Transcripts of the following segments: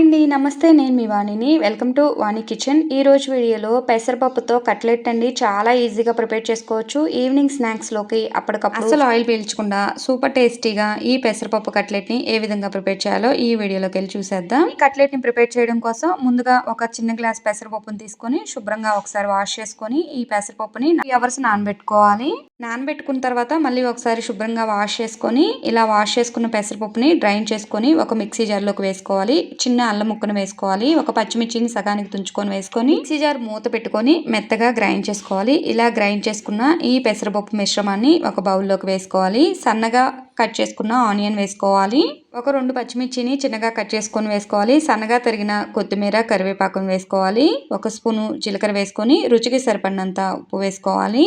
అండి నమస్తే. నేను మీ వాణిని. Welcome to Vani kitchen. ఈ రోజు వీడియోలో పెసరపప్పుతో కట్లెట్ అండి. చాలా ఈజీగా ప్రిపేర్ చేసుకోవచ్చు. ఈవినింగ్ స్నాక్స్లోకి అప్పటికప్పుడు అసలు ఆయిల్ పీల్చకుండా సూపర్ టేస్టీగా ఈ పెసరపప్పు కట్లెట్ని ఏ విధంగా ప్రిపేర్ చేయాలో ఈ వీడియోలోకి వెళ్ళి చూసేద్దాం. ఈ కట్లెట్ని ప్రిపేర్ చేయడం కోసం ముందుగా ఒక చిన్న గ్లాస్ పెసరపప్పుని తీసుకొని శుభ్రంగా ఒకసారి వాష్ చేసుకొని ఈ పెసరపప్పుని అవర్స్ నానబెట్టుకోవాలి. నానబెట్టుకున్న తర్వాత మళ్ళీ ఒకసారి శుభ్రంగా వాష్ చేసుకొని ఇలా వాష్ చేసుకున్న పెసరపప్పుని డ్రైన్ చేసుకొని ఒక మిక్సీ జార్లోకి వేసుకోవాలి. చిన్న అల్లం ముక్కను వేసుకోవాలి. ఒక పచ్చిమిర్చిని సగానికి తుంచుకొని వేసుకొని మిక్సీ జార్ మూత పెట్టుకొని మెత్తగా గ్రైండ్ చేసుకోవాలి. ఇలా గ్రైండ్ చేసుకున్న ఈ పెసరపప్పు మిశ్రమాన్ని ఒక బౌల్లోకి వేసుకోవాలి. సన్నగా కట్ చేసుకున్న ఆనియన్ వేసుకోవాలి. ఒక రెండు పచ్చిమిర్చిని చిన్నగా కట్ చేసుకొని వేసుకోవాలి. సన్నగా తరిగిన కొత్తిమీర కరివేపాకును వేసుకోవాలి. ఒక స్పూను జీలకర్ర వేసుకొని రుచికి సరిపడినంత ఉప్పు వేసుకోవాలి.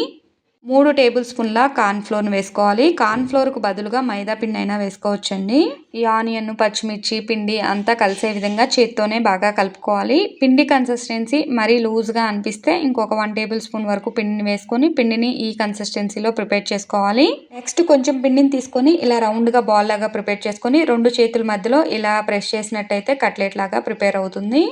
మూడు టేబుల్ స్పూన్ల కార్న్ఫ్లోర్ని వేసుకోవాలి. కార్న్ఫ్లోర్కు బదులుగా మైదా పిండి అయినా వేసుకోవచ్చండి. ఈ ఆనియన్ పచ్చిమిర్చి పిండి అంతా కలిసే విధంగా చేత్తోనే బాగా కలుపుకోవాలి. పిండి కన్సిస్టెన్సీ మరీ లూజ్గా అనిపిస్తే ఇంకొక వన్ టేబుల్ స్పూన్ వరకు పిండిని వేసుకొని పిండిని ఈ కన్సిస్టెన్సీలో ప్రిపేర్ చేసుకోవాలి. నెక్స్ట్ కొంచెం పిండిని తీసుకొని ఇలా రౌండ్గా బాల్ లాగా ప్రిపేర్ చేసుకొని రెండు చేతుల మధ్యలో ఇలా ప్రెస్ చేసినట్టయితే కట్లెట్ లాగా ప్రిపేర్ అవుతుంది.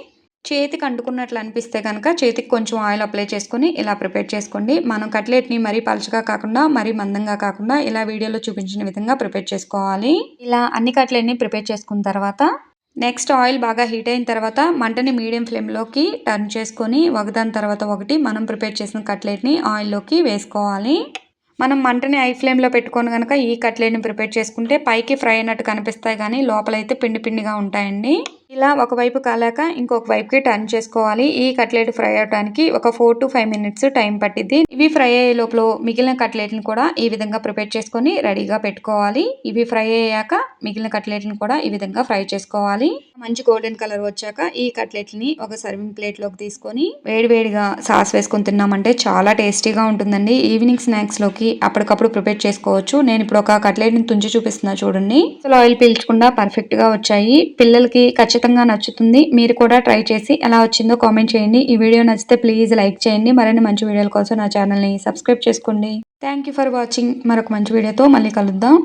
చేతికి అంటుకున్నట్లు అనిపిస్తే కనుక చేతికి కొంచెం ఆయిల్ అప్లై చేసుకొని ఇలా ప్రిపేర్ చేసుకోండి. మనం కట్లెట్ని మరీ పలుచగా కాకుండా మరీ మందంగా కాకుండా ఇలా వీడియోలో చూపించిన విధంగా ప్రిపేర్ చేసుకోవాలి. ఇలా అన్ని కట్లెట్ని ప్రిపేర్ చేసుకున్న తర్వాత నెక్స్ట్ ఆయిల్ బాగా హీట్ అయిన తర్వాత మంటని మీడియం ఫ్లేమ్లోకి టర్న్ చేసుకొని ఒకదాని తర్వాత ఒకటి మనం ప్రిపేర్ చేసిన కట్లెట్ని ఆయిల్లోకి వేసుకోవాలి. మనం మంటని ఐ ఫ్లేమ్లో పెట్టుకొని కనుక ఈ కట్లెట్ని ప్రిపేర్ చేసుకుంటే పైకి ఫ్రై అయినట్టు కనిపిస్తాయి కానీ లోపలైతే పిండి పిండిగా ఉంటాయండి. ఇలా ఒకవైపు కాలాక ఇంకొక వైపుకి టర్న్ చేసుకోవాలి. ఈ కట్లెట్ ఫ్రై అవడానికి ఒక four to five minutes time పట్టిద్ది. ఇవి ఫ్రై అయ్యే లోపల మిగిలిన కట్లెట్ని కూడా ఈ విధంగా ప్రిపేర్ చేసుకొని రెడీగా పెట్టుకోవాలి. ఇవి ఫ్రై అయ్యాక మిగిలిన కట్లెట్ని కూడా ఈ విధంగా ఫ్రై చేసుకోవాలి. మంచి గోల్డెన్ కలర్ వచ్చాక ఈ కట్లెట్ని ఒక సర్వింగ్ ప్లేట్లోకి తీసుకొని వేడివేడిగా సాస్ వేసుకొని తిన్నామంటే చాలా టేస్టీగా ఉంటుందండి. ఈవినింగ్ స్నాక్స్లోకి అప్పటికప్పుడు ప్రిపేర్ చేసుకోవచ్చు. నేను ఇప్పుడు ఒక కట్లెట్ని తుంచి చూపిస్తున్నా చూడండి. అసలు ఆయిల్ పీల్చకుండా పర్ఫెక్ట్గా వచ్చాయి. పిల్లలకి ఖచ్చితంగా ఖచ్చితంగా నచ్చుతుంది. మీరు కూడా ట్రై చేసి ఎలా వచ్చిందో కామెంట్ చేయండి. ఈ వీడియో నచ్చితే ప్లీజ్ లైక్ చేయండి. మరిన్ని మంచి వీడియోల కోసం నా ఛానల్ని సబ్స్క్రైబ్ చేసుకోండి. థ్యాంక్ ఫర్ వాచింగ్ మరొక మంచి వీడియోతో మళ్ళీ కలుద్దాం.